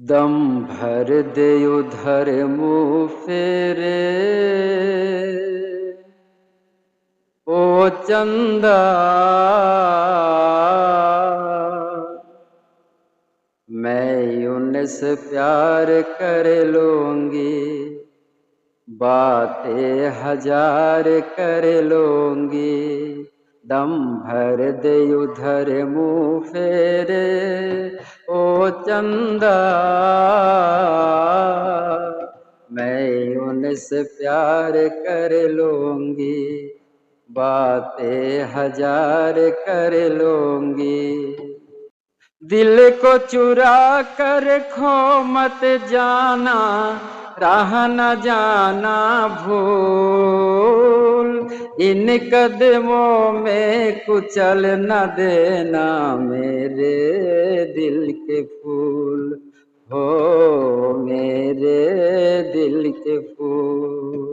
दम भर दे उधर मुँह फेरे। ओ चंदा, मैं उनसे प्यार कर लूँगी, बातें हज़ार कर लूँगी। दम भर दे उधर मुँह फेरे। चंदा। मैं उनसे प्यार कर लूँगी, बातें हज़ार कर लूँगी। दिल को चुरा कर खो मत जाना, राह न जाना भूल इन कदमों में कुचल न देना मेरे दिल के फूल। हो मेरे दिल के फूल।